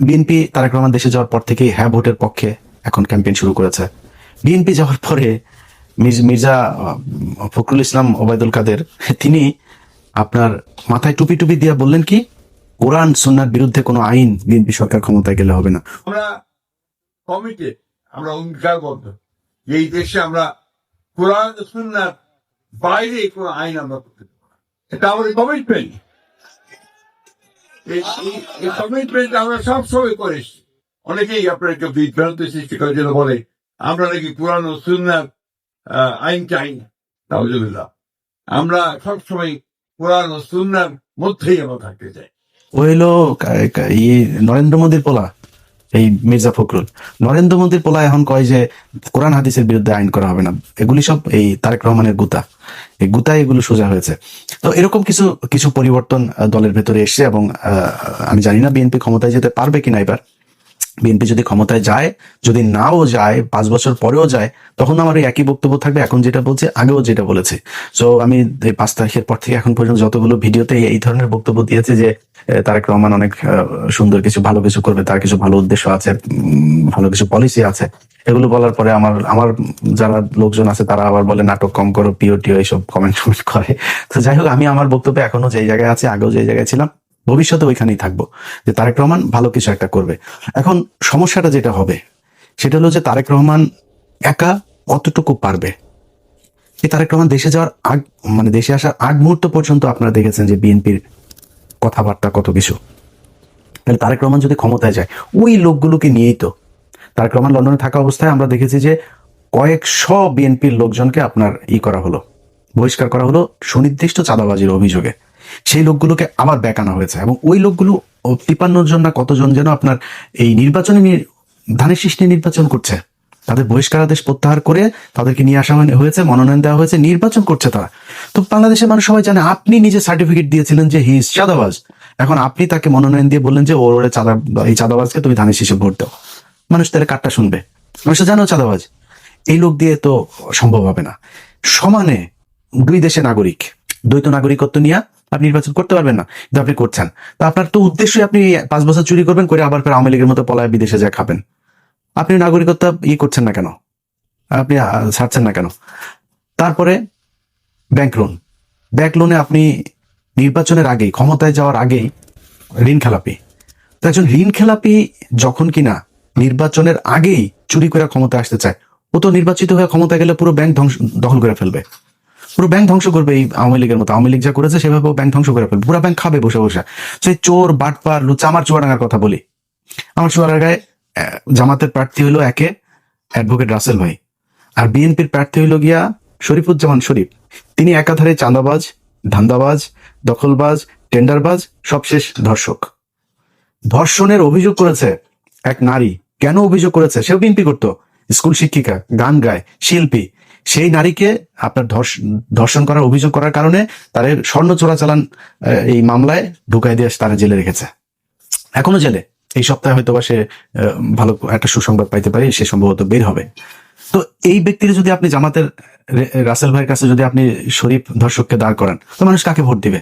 BNP Tarique Rahman দেশে যাওয়ার পর থেকেই হ্যাঁ ভোটের পক্ষে এখন ক্যাম্পেইন শুরু করেছে। বিএনপি যাওয়ার পরে মির্জ- ফখরুল ইসলাম, ওবায়দুল কাদের, তিনি আপনার মাথায় টুপি টুপি দিয়ে বললেন কি, কোরআন, সুন্নার বিরুদ্ধে কোনো আইন বিএনপি সরকার ক্ষমতায় গেলে হবে না। আমরা কমিটেড আমরা অঙ্গীকারবদ্ধ। এই দেশে আমরা কোরআন, সুন্নার বাইরে কোনো আইন আমরা করতে এটা আমাদের কমিটমেন্ট কমিটমেন্ট আমরা সবসময় অনেকেই বিভ্রান্ত সৃষ্টি করে যেটা বলে, আমরা নাকি ও সুন্নার আইন চাই না। আমরা সবসময় ও সুন্নার মধ্যেই আমরা থাকতে চাই। ইয়ে নরেন্দ্র মোদীর পোলা। এই মির্জা ফখরুল। নরেন্দ্র মোদীর পোলা এখন কয় যে কোরআন হাদিসের বিরুদ্ধে আইন করা হবে না, এগুলি সব এই তারেক রহমানের গুতা। এই গুতায় এগুলো সোজা হয়েছে। তো এরকম কিছু কিছু পরিবর্তন দলের ভেতরে এসছে এবং আমি জানি না বিএনপি ক্ষমতায় যেতে পারবে কিনা এবার। বিএনপি যদি ক্ষমতায় যায়, যদি নাও যায়, পাঁচ বছর পরেও যায়, তখন আমার এই একই বক্তব্য থাকবে, এখন যেটা বলছে, আগেও যেটা বলেছে। সো আমি এই পাঁচ তারিখের পর থেকে এখন পর্যন্ত যতগুলো ভিডিওতে এই ধরনের বক্তব্য দিয়েছে যে তারেক রহমান অনেক সুন্দর কিছু, ভালো কিছু করবে, তার কিছু ভালো উদ্দেশ্য আছে ভালো কিছু পলিসি আছে, এগুলো বলার পরে আমার আমার যারা লোকজন আছে তারা আবার বলে, নাটক কম করো পিও টিও এইসব কমেন্ট টমেন্ট করে। তো যাই হোক, আমি আমার বক্তব্যে এখনও যেই জায়গায় আছে, আগেও যেই জায়গায় ছিলাম ভবিষ্যতে ওইখানেই থাকব। যে তারেক রহমান ভালো কিছু একটা করবে। এখন সমস্যাটা যেটা হবে, সেটা হলো যে তারেক রহমান একা কতটুকু পারবে? এই তারেক রহমান দেশে যাওয়ার আগ মানে দেশে আসার আগ মুহূর্ত পর্যন্ত আপনারা দেখেছেন যে বিএনপির কথাবার্তা কত কিছু। তাহলে তারেক রহমান যদি ক্ষমতায় যায়, ওই লোকগুলোকে নিয়েই তো। তারেক রহমান লন্ডনে থাকা অবস্থায় আমরা দেখেছি যে কয়েকশো বিএনপির লোকজনকে আপনার ই করা হলো, বহিষ্কার করা হলো সুনির্দিষ্ট চাঁদাবাজির অভিযোগে। সেই লোকগুলোকে আবার ব্যাক আনা হয়েছে এবং ওই লোকগুলো তিপান্ন জন না কতজন যেন আপনার এই নির্বাচনে ধানের নিয়ে নির্বাচন করছে। তাদের বহিষ্কারাদেশ প্রত্যাহার করে তাদেরকে নিয়ে আসা হয়েছে, মনোনয়ন দেওয়া হয়েছে, নির্বাচন করছে তারা। তো বাংলাদেশের মানুষ সবাই জানে, আপনি নিজে সার্টিফিকেট দিয়েছিলেন যে হি ইজ চাঁদাবাজ। এখন আপনি তাকে মনোনয়ন দিয়ে বললেন যে, ওর ওরে চাঁদা এই চাঁদাবাজকে তুমি ধানের শীষে ভোট দাও। মানুষ তাহলে কাটটা শুনবে। মানুষ জানো চাঁদাবাজ। এই লোক দিয়ে তো সম্ভব হবে না। সমানে দুই দেশের নাগরিক, দ্বৈত নাগরিকত্ব নিয়ে আপনি নির্বাচন করতে পারবেন না, কিন্তু আপনি করছেন। তা আপনার তো উদ্দেশ্যই আপনি পাঁচ বছর চুরি করবেন, করে আবার ফের আওয়ামী লীগের মতো পলায় বিদেশে যা খাবেন। আপনি নাগরিকত্ব ই করছেন না কেন? আপনি ছাড়ছেন না কেন? তারপরে ব্যাংক লোন ব্যাংক লোনে আপনি নির্বাচনের আগেই, ক্ষমতায় যাওয়ার আগেই ঋণ খেলাপি। তো একজন ঋণ খেলাপি যখন কিনা নির্বাচনের আগেই চুরি করে ক্ষমতায় আসতে চায়, ও তো নির্বাচিত হয়ে ক্ষমতা গেলে পুরো ব্যাংক ধ্বংস, দখল করে ফেলবে। পুরো ব্যাংক ধ্বংস করবে এই আওয়ামী লীগের মতো। আওয়ামী লীগ যা করেছে, সেভাবে ব্যাংক ধ্বংস করে ফেলবে। পুরো ব্যাংক খাবে বসে বসে। সেই চোর, বাটপার লুচা আমার চুয়াডাঙ্গার কথা বলি। আমার চুয়াডাঙ্গায় জামাতের প্রার্থী হলো একে অ্যাডভোকেট রাসেল ভাই। আর বিএনপির প্রার্থী হইল গিয়া শরীফুজ্জামান শরীফ। তিনি একাধারে চাঁদাবাজ, ধান্দাবাজ, দখলবাজ টেন্ডারবাজ সবশেষ ধর্ষক। ধর্ষণের অভিযোগ করেছে এক নারী। কেন অভিযোগ করেছে? সেও বিএনপি করতো। স্কুল শিক্ষিকা, গান গায়, শিল্পী। সেই নারীকে আপনার ধর্ষ- ধর্ষণ করার অভিযোগ করার কারণে তাদের স্বর্ণ চোরাচালান এই মামলায় ঢুকাই দিয়ে তারা জেলে রেখেছে। এখনও জেলে। এই সপ্তাহে হয়তো বা সে ভালো একটা সুসংবাদ পাইতে পারে, সে সম্ভবত বের হবে। তো এই ব্যক্তির যদি আপনি জামাতের রাসেল ভাইয়ের কাছে যদি আপনি শরীফ ধর্ষককে দাঁড় করান, তো মানুষ কাকে ভোট দিবে?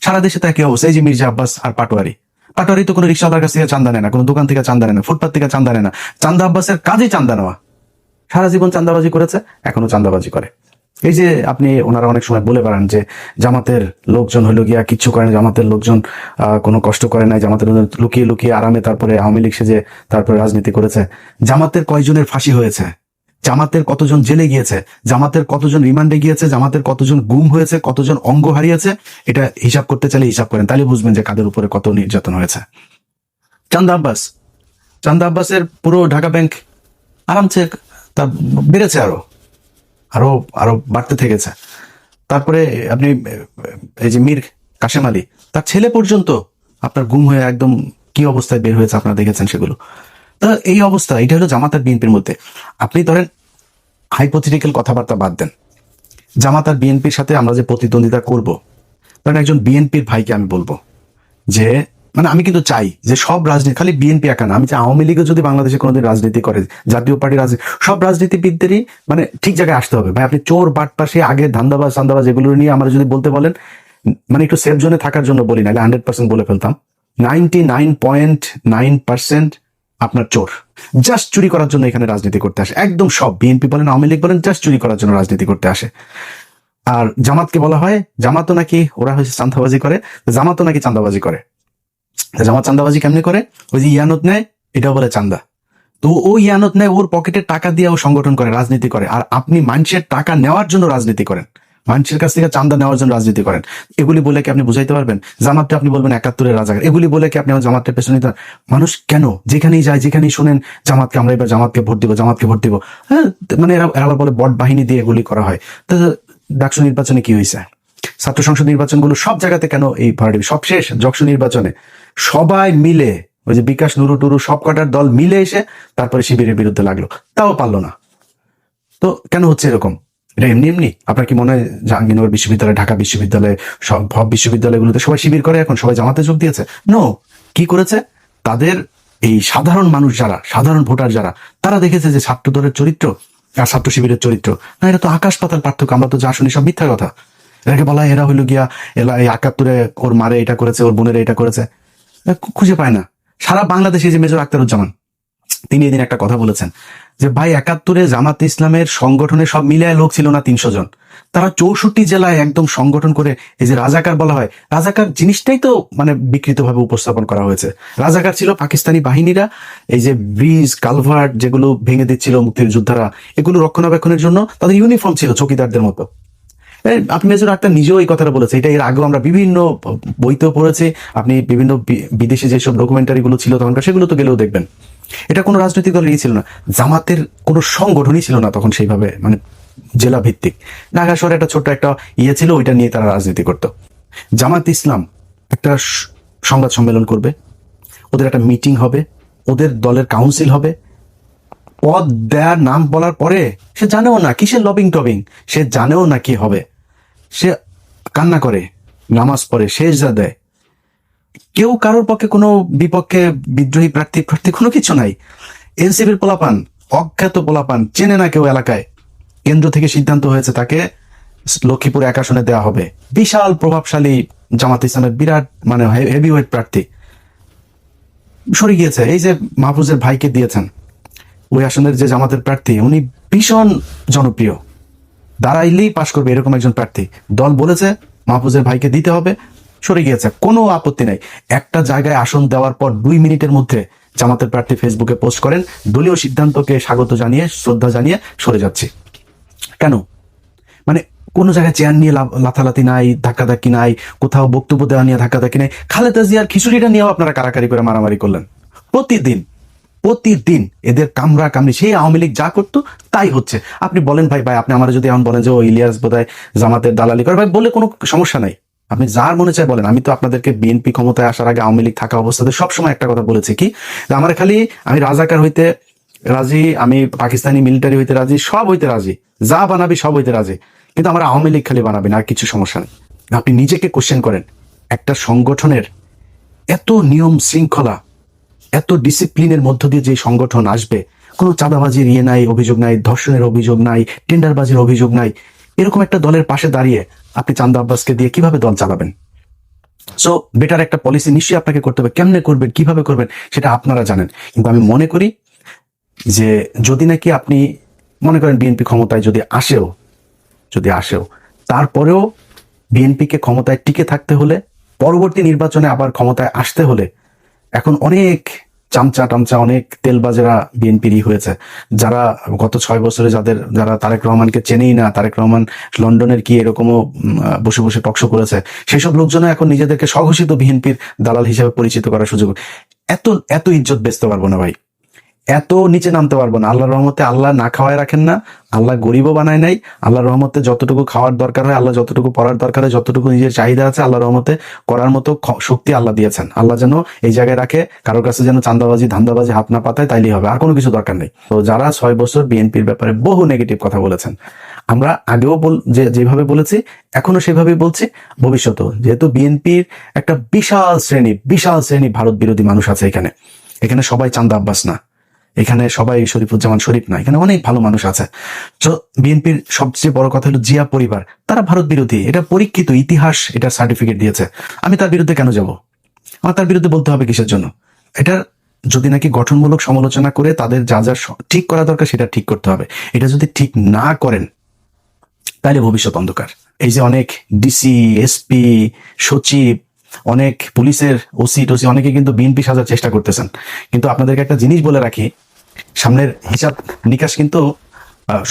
সারা দেশে তো একই অবস্থা। এই যে মির্জা আব্বাস আর পাটোয়ারি। পাটোয়ারি তো কোনো রিক্সাওয়ালার কাছ থেকে চান্দা নেয় না, কোনো দোকান থেকে চান্দা নেয় না, ফুটপাত থেকে চান্দা নেয় না। চান্দা আব্বাসের কাজেই চান্দা নেওয়া। সারা জীবন চান্দাবাজি করেছে, এখনও চান্দাবাজি করে। এই যে আপনি ওনারা অনেক সময় বলে বেড়ান যে জামাতের লোকজন হলো গিয়া কিচ্ছু করে না, জামাতের লোকজন কোনো কষ্ট করে নাই, জামাতের লোকজন লুকিয়ে লুকিয়ে আরামে তারপরে আওয়ামী লীগ সেজে তারপরে রাজনীতি করেছে। জামাতের কয়জনের ফাঁসি হয়েছে? জামাতের কতজন জেলে গিয়েছে? জামাতের কতজন রিমান্ডে গিয়েছে? জামাতের কতজন গুম হয়েছে? কতজন অঙ্গ হারিয়েছে? এটা হিসাব করতে চাইলে হিসাব করেন তাহলে বুঝবেন যে কাদের উপরে কত নির্যাতন হয়েছে। চান্দা আব্বাস চান্দা আব্বাসের পুরো ঢাকা ব্যাংক আরামসে তা বেড়েছে আরও। আরও আরও বাড়তে থেকেছে। তারপরে আপনি, এই যে মীর কাশেম আলী, তার ছেলে পর্যন্ত আপনার গুম হয়ে একদম কি অবস্থায় বের হয়েছে আপনারা দেখেছেন সেগুলো। তা এই অবস্থা, এটা হলো জামাতার বিএনপির মধ্যে। আপনি ধরেন হাইপোথেটিক্যাল কথাবার্তা বাদ দেন। জামাত আর বিএনপির সাথে আমরা যে প্রতিদ্বন্দ্বিতা করব, ধরেন একজন বিএনপির ভাইকে আমি বলব যে মানে আমি কিন্তু চাই যে সব রাজনীতি, খালি বিএনপি একা না, আমি চাই আওয়ামী লীগও যদি বাংলাদেশে কোনোদিন রাজনীতি করে, জাতীয় পার্টি রাজনীতি সব রাজনীতিবিদদেরই মানে ঠিক জায়গায় আসতে হবে। ভাই, আপনি চোর, বাটপাশে, আগে ধান্দাবাজ, সান্দাবাজ এগুলো নিয়ে আমরা যদি বলতে বলেন মানে একটু সেফ জোনে থাকার জন্য বলি না হান্ড্রেড পার্সেন্ট বলে ফেলতাম। Ninety nine point nine percent আপনার চোর। জাস্ট চুরি করার জন্য এখানে রাজনীতি করতে আসে। একদম সব। বিএনপি বলেন, আওয়ামী লীগ বলেন জাস্ট চুরি করার জন্য রাজনীতি করতে আসে। আর জামাতকে বলা হয়, জামাতও নাকি, ওরা হচ্ছে চান্দাবাজি করে, জামাতও নাকি চান্দাবাজি করে। জামাত চান্দাবাজি কেমনি করে? ওই যে ইয়ানত নেয়, এটাও বলে চান্দা তো ও ইয়ানত নেয়, ওর পকেটে টাকা দিয়ে ও সংগঠন করে, রাজনীতি করে। আর আপনি মানুষের টাকা নেওয়ার জন্য রাজনীতি করেন। মানুষের কাছ থেকে চান্দা নেওয়ার জন্য রাজনীতি করেন। এগুলি বলে কি আপনি বুঝাইতে পারবেন? জামাতটা আপনি বলবেন একাত্তরের রাজাকার। এগুলি বলে কি আপনি আমার জামাতের পেছনে নিতে মানুষ কেন? যেখানেই যায়, যেখানেই শোনেন, জামাতকে আমরা এবার জামাতকে ভোট দিব, জামাতকে ভোট দিব। হ্যাঁ মানে এরা আবার বলে বট বাহিনী দিয়ে এগুলি করা হয়। তো ডাকসু নির্বাচনে কি হয়েছে? ছাত্র সংসদ নির্বাচনগুলো সব জায়গাতে কেন এই ভরাডি সবশেষ যক্ষ নির্বাচনে। সবাই মিলে, ওই যে বিকাশ, নুরু, টুরু সব কটার দল মিলে এসে তারপরে শিবিরের বিরুদ্ধে লাগল। তাও পারল না। তো কেন হচ্ছে এরকম? এটা এমনি এমনি? আপনার কি মনে হয় জাহাঙ্গীরনগর বিশ্ববিদ্যালয়, ঢাকা বিশ্ববিদ্যালয়, সব সব বিশ্ববিদ্যালয়গুলোতে সবাই শিবির করে এখন? সবাই জামাতে যোগ দিয়েছে? নো কি করেছে? তাদের এই সাধারণ মানুষ যারা, সাধারণ ভোটার যারা, তারা দেখেছে যে ছাত্র দলের চরিত্র আর ছাত্র শিবিরের চরিত্র। না এটা তো আকাশ পাতাল পার্থক্য, আমরা তো যা শুনি সব মিথ্যা কথা। এটাকে বলা এরা হইল গিয়া এলা এই একাত্তরে ওর মারে এটা করেছে, ওর বোনের এটা করেছে। খুঁজে পায় না। সারা বাংলাদেশে যে মেজর আক্তারুজ্জামান তিনি এদিন একটা কথা বলেছেন যে, ভাই, একাত্তরে জামাত ইসলামের সংগঠনে সব মিলায় লোক ছিল না তিনশো জন। তারা চৌষট্টি জেলায় একদম সংগঠন করে এই যে রাজাকার বলা হয়, রাজাকার জিনিসটাই তো মানে বিকৃতভাবে উপস্থাপন করা হয়েছে। রাজাকার ছিল পাকিস্তানি বাহিনীরা, এই যে ব্রিজ, কালভার্ট যেগুলো ভেঙে দিচ্ছিল মুক্তির যোদ্ধারা এগুলো রক্ষণাবেক্ষণের জন্য তাদের ইউনিফর্ম ছিল চকিদারদের মতো। আপনি মেজর আক্তার নিজেও এই কথাটা বলেছে এটা এর আগেও আমরা বিভিন্ন বইতেও পড়েছে, আপনি বিভিন্ন বিদেশে যেসব ডকুমেন্টারি গুলো ছিল তখনকার, সেগুলো তো গেলেও দেখবেন। এটা কোনো রাজনৈতিক দলের ই ছিল না, জামাতের কোনো সংগঠনই ছিল না তখন সেইভাবে মানে জেলা ভিত্তিক ঢাকা একটা ছোট্ট একটা ইয়ে ছিল, ওইটা নিয়ে তারা রাজনীতি করতো। জামাত ইসলাম একটা সংবাদ সম্মেলন করবে, ওদের একটা মিটিং হবে, ওদের দলের কাউন্সিল হবে, পদ দেয়ার নাম বলার পরে সে জানেও না কিসের লবিং টবিং সে জানেও না কি হবে। সে কান্না করে, নামাজ পড়ে শেষ যা দেয়। কেউ কারোর পক্ষে কোনো বিপক্ষে বিদ্রোহী প্রার্থী প্রার্থী কোনো কিছু নাই। এনসিপির পোলাপান, অজ্ঞাত পোলাপান, চেনে না কেউ এলাকায়। কেন্দ্র থেকে সিদ্ধান্ত হয়েছে তাকে লক্ষ্মীপুর এক আসনে দেওয়া হবে। বিশাল প্রভাবশালী জামাত ইসলামের বিরাট মানে হেভি ওয়েট প্রার্থী। সরে গিয়েছে, এই যে মাহফুজের ভাইকে দিয়েছেন, ওই আসনের যে জামাতের প্রার্থী, উনি ভীষণ জনপ্রিয়। দাঁড়াইলেই পাশ করবে এরকম একজন প্রার্থী। দল বলেছে, মাহফুজের ভাইকে দিতে হবে, সরে গিয়েছে, কোনো আপত্তি নাই। একটা জায়গায় আসন দেওয়ার পর দুই মিনিটের মধ্যে জামাতের প্রার্থী ফেসবুকে পোস্ট করেন, দলীয় সিদ্ধান্তকে স্বাগত জানিয়ে, শ্রদ্ধা জানিয়ে সরে যাচ্ছে। কেন? মানে কোনো জায়গায় চেয়ার নিয়ে লাথালাথি নাই, ধাক্কাধাক্কি নাই, কোথাও বক্তব্য দেওয়া নিয়ে ধাক্কাধাক্কি নাই। খালেদা জিয়ার খিচুড়িটা নিয়েও আপনারা কারাকারি করে মারামারি করলেন। প্রতিদিন প্রতিদিন এদের কামরা কামড়ি, সেই আওয়ামী লীগ যা করতো, তাই হচ্ছে। আপনি বলেন ভাই ভাই, আপনি আমার যদি এমন বলেন যে, ও ইলিয়াস বোধহয় জামাতের দালালি করে, ভাই বলে কোনো সমস্যা নাই। আপনি যার মনে চাই বলেন। আমি তো আপনাদেরকে বিএনপি ক্ষমতায় আসার আগে আওয়ামী লীগ থাকা অবস্থাতে সবসময় একটা কথা বলেছি কি আমার খালি আমি রাজাকার হইতে রাজি, আমি পাকিস্তানি মিলিটারি হইতে রাজি, সব হইতে রাজি। যা বানাবি সব হইতে রাজি। কিন্তু আমার আওয়ামী লীগ খালি বানাবি না, আর কিছু সমস্যা নেই। আপনি নিজেকে কোশ্চেন করেন, একটা সংগঠনের এত নিয়ম শৃঙ্খলা এত ডিসিপ্লিনের মধ্য দিয়ে যে সংগঠন আসবে, কোনো চাঁদাবাজির ইয়ে নাই, অভিযোগ নাই, ধর্ষণের অভিযোগ নাই, টেন্ডারবাজির অভিযোগ নাই, এরকম একটা দলের পাশে দাঁড়িয়ে আপনি চান্দা আব্বাসকে দিয়ে কীভাবে দল চালাবেন? সো বেটার একটা পলিসি নিশ্চয়ই আপনাকে করতে হবে। কেমনে করবেন, কীভাবে করবেন, সেটা আপনারা জানেন। কিন্তু আমি মনে করি যে যদি নাকি আপনি মনে করেন বিএনপি ক্ষমতায় যদি আসেও যদি আসেও, তারপরেও বিএনপিকে ক্ষমতায় টিকে থাকতে হলে, পরবর্তী নির্বাচনে আবার ক্ষমতায় আসতে হলে এখন অনেক চামচা টামচা অনেক তেলবাজেরা বিএনপিরই হয়েছে। যারা গত ছয় বছরে যাদের, যারা তারেক রহমানকে চেনেই না, তারেক রহমান লন্ডনের কি এরকমও বসে বসে টকশো করেছে, সেসব লোকজন এখন নিজেদেরকে স্বঘোষিত বিএনপির দালাল হিসেবে পরিচিত করার সুযোগ। এত এত ইজ্জত বেচতে পারব না ভাই। এত নিচে নামতে পারব না। আল্লাহর রহমতে আল্লাহ না খাওয়ায় রাখেন না, আল্লাহ গরিবও বানায় নাই, আল্লাহর রহমতে যতটুকু খাওয়ার দরকার হয়, আল্লাহ যতটুকু পড়ার দরকার হয়, যতটুকু নিজের চাহিদা আছে, আল্লাহর রহমতে করার মতো শক্তি আল্লাহ দিয়েছেন। আল্লাহ যেন এই জায়গায় রাখে, কারোর কাছে যেন চান্দাবাজি ধান্দাবাজি হাত না পাতায়, তাইলেই হবে, আর কোনো কিছু দরকার নেই। তো যারা ছয় বছর বিএনপির ব্যাপারে বহু নেগেটিভ কথা বলেছেন, আমরা আগেও বল যে, যেভাবে বলেছি, এখনও সেভাবেই বলছি, ভবিষ্যতেও। যেহেতু বিএনপির একটা বিশাল শ্রেণি বিশাল শ্রেণি ভারত বিরোধী মানুষ আছে এখানে। এখানে সবাই চান্দা আব্বাস না। এখানে সবাই শরীফুজ্জামান শরীফ না এখানে অনেক ভালো মানুষ আছে। তো বিএনপির সবচেয়ে বড় কথা হলো জিয়া পরিবার। তারা ভারত বিরোধী, এটা পরীক্ষিত ইতিহাস এটা সার্টিফিকেট দিয়েছে। আমি তার বিরুদ্ধে কেন যাব? আমার তার বিরুদ্ধে বলতে হবে কিসের জন্য? এটার যদি নাকি গঠনমূলক সমালোচনা করে তাদের যা যা ঠিক করা দরকার সেটা ঠিক করতে হবে। এটা যদি ঠিক না করেন, তাহলে ভবিষ্যৎ অন্ধকার। এই যে অনেক ডিসি এসপি সচিব, অনেক পুলিশের ওসি টসি অনেকে কিন্তু বিএনপি সাজার চেষ্টা করতেছেন। কিন্তু আপনাদেরকে একটা জিনিস বলে রাখি সামনের হিসাব নিকাশ কিন্তু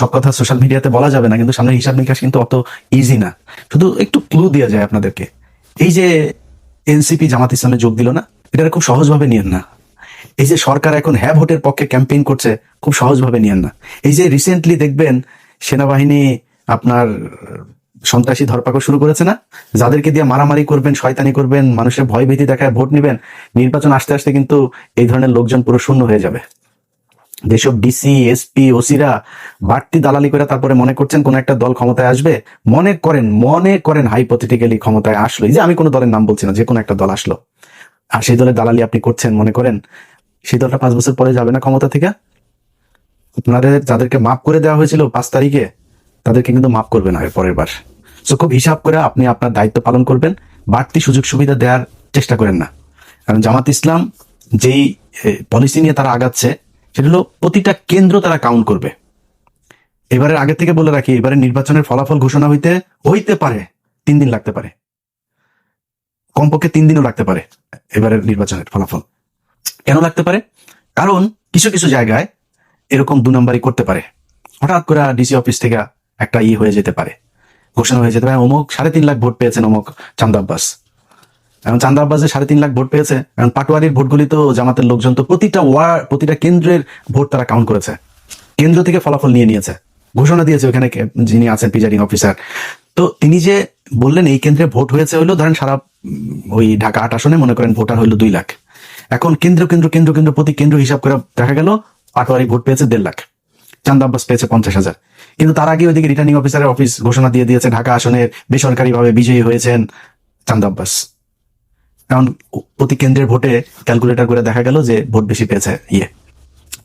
সব কথা সোশ্যাল মিডিয়াতে বলা যাবে না, কিন্তু সামনের হিসাব নিকাশ কিন্তু অত ইজি না। শুধু একটু ক্লু দেওয়া যায় আপনাদেরকে। এই যে এনসিপি জামাত ইসলামে যোগ দিল না এটা খুব সহজভাবে নিয়েন না। এই যে সরকার এখন হ্যাঁ ভোটের পক্ষে ক্যাম্পেইন করছে, খুব সহজভাবে নিয়েন না। এই যে রিসেন্টলি দেখবেন সেনাবাহিনী আপনার সন্ত্রাসী ধরপাকড় শুরু করেছে না? যাদেরকে দিয়ে মারামারি করবেন, শয়তানি করবেন, মানুষের ভয় ভীতি দেখায় ভোট নেবেন, নির্বাচন আসতে আসতে কিন্তু এই ধরনের লোকজন পুরো শূন্য হয়ে যাবে। যেসব ডিসি এসপি ওসিরা বাড়তি দালালি করে তারপরে মনে করছেন কোন একটা দল ক্ষমতায় আসবে, মনে করেন মনে করেন হাইপোথেটিক্যালি ক্ষমতায় আসলো। যে আমি কোনো দলের নাম বলছি না যে কোনো একটা দল আসলো। আর সেই দলের দালালি আপনি করছেন, মনে করেন, সেই দলটা পাঁচ বছর পরে যাবে না ক্ষমতা থেকে? আপনাদের যাদেরকে মাফ করে দেওয়া হয়েছিল পাঁচ তারিখে, তাদেরকে কিন্তু মাফ করবে না পরের বার। সো খুব হিসাব করে আপনি আপনার দায়িত্ব পালন করবেন, বাড়তি সুযোগ সুবিধা দেওয়ার চেষ্টা করেন না। কারণ জামাত ইসলাম যেই পলিসি নিয়ে তারা আগাচ্ছে সেটা হলো প্রতিটা কেন্দ্র তারা কাউন্ট করবে। এবারের আগে থেকে বলে রাখি এবারে নির্বাচনের ফলাফল ঘোষণা হইতে হইতে পারে, তিন দিন লাগতে পারে। কমপক্ষে তিন দিনও লাগতে পারে এবারের নির্বাচনের ফলাফল। কেন লাগতে পারে? কারণ কিছু কিছু জায়গায় এরকম দু নম্বরই করতে পারে। হঠাৎ করে ডিসি অফিস থেকে একটা ই হয়ে যেতে পারে। ঘোষণা হয়ে যেতে পারে, অমুক সাড়ে তিন লাখ ভোট পেয়েছেন, অমুক চান্দা আব্বাস। এখন চান্দা আব্বাস যে সাড়ে তিন লাখ ভোট পেয়েছে। এখন পাটোয়ারির ভোটগুলি তো জামাতের লোকজন তো প্রতিটা ওয়ার্ড, প্রতিটা কেন্দ্রের ভোট তারা কাউন্ট করেছে। কেন্দ্র থেকে ফলাফল নিয়ে নিয়েছে। ঘোষণা দিয়েছে ওখানে যিনি আছেন প্রিজাইডিং অফিসার তো তিনি যে বললেন এই কেন্দ্রে ভোট হয়েছে হলো ধরেন সারা ওই ঢাকা আট আসনে মনে করেন ভোটার হলো দুই লাখ। এখন কেন্দ্র কেন্দ্র কেন্দ্র কেন্দ্র প্রতি কেন্দ্র হিসাব করে দেখা গেল, পাটোয়ারি ভোট পেয়েছে দেড় লাখ। চান্দা আব্বাস পেয়েছে পঞ্চাশ হাজার। কিন্তু তার আগে ওইদিকে রিটার্নিং অফিসারের অফিস ঘোষণা দিয়ে দিয়েছে, ঢাকা আসনের বেসরকারিভাবে বিজয়ী হয়েছেন চান্দা আব্বাস কারণ প্রতি কেন্দ্রের ভোটে ক্যালকুলেটর করে দেখা গেল যে ভোট বেশি পেয়েছে ইয়ে।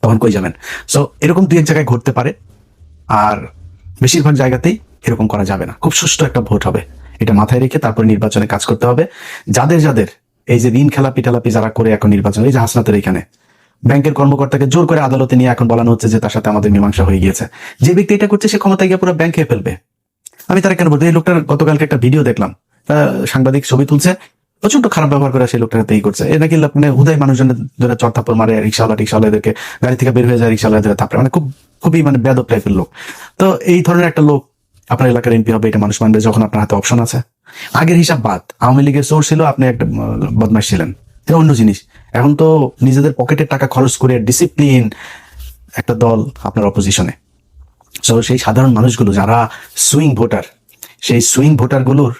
তখন কই যাবেন? সো এরকম দুই এক জায়গায় ঘটতে পারে, আর বেশিরভাগ জায়গাতেই এরকম করা যাবে না। খুব সুষ্ঠু একটা ভোট হবে। এটা মাথায় রেখে তারপর নির্বাচনে কাজ করতে হবে। যাদের যাদের, এই যে ঋণ খেলাপি টেলাপি যারা করে এখন নির্বাচন, এই যে হাসনাতের এখানে, ব্যাংকের কর্মকর্তাকে জোর করে আদালতে নিয়ে এখন বলানো হচ্ছে যে তার সাথে আমাদের মীমাংসা হয়ে গিয়েছে। যে ব্যক্তি এটা করছে, সে ক্ষমতায় গিয়ে পুরো ব্যাংক খেয়ে ফেলবে। আমি তারা কেন বলব? এই লোকটার গতকালকে একটা ভিডিও দেখলাম। সাংবাদিক ছবি তুলছে প্রচণ্ড খারাপ ব্যবহার করে সেই লোকটার সাথে এই করছে। এ নাকি মানে উদয় মানুষজনের ধরে চড়থাপ্পর মারে রিক্সাওয়ালা রিক্সাওয়ালাদেরকে গাড়ি থেকে বের হয়ে যায় রিক্সাওয়ালাদের থাপড়ে। মানে খুব খুবই মানে বেদব টাইপের লোক। তো এই ধরনের একটা লোক আপনার এলাকার এমপি হবে এটা মানুষ মানবে যখন আপনার হাতে অপশন আছে। আগের হিসাব বাদ আওয়ামী লীগের সোর্স ছিল আপনি একটা উম, বদমাশ ছিলেন। এটা অন্য জিনিস। এখন তো নিজেদের পকেটের টাকা খরচ করে ডিসিপ্লিন একটা দল আপনার অপোজিশনে সো সেই সাধারণ মানুষগুলো যারা সুইং ভোটার সেই সুইং ভোটারগুলোর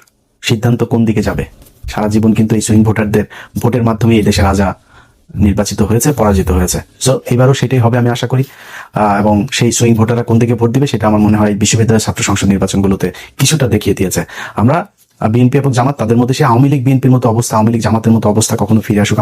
সিদ্ধান্ত কোন দিকে যাবে? সারা জীবন কিন্তু এই সুইং ভোটারদের, ভোটের মাধ্যমে এই দেশে রাজা নির্বাচিত হয়েছে, পরাজিত হয়েছে। সো এবারও সেটাই হবে আমি আশা করি। এবং সেই সুইং ভোটাররা কোন দিকে ভোট দিবে সেটা আমার মনে হয় বিশ্ববিদ্যালয়ের ছাত্র সংসদ নির্বাচনগুলোতে কিছুটা দেখিয়ে দিয়েছে। আমরা বিএনপি এবং জামাত, তাদের মধ্যে সেই আওয়ামী লীগ, বিএনপির মতো অবস্থা, আওয়ামী লীগ, জামাতের মতো অবস্থা কখনো ফিরে আসুক।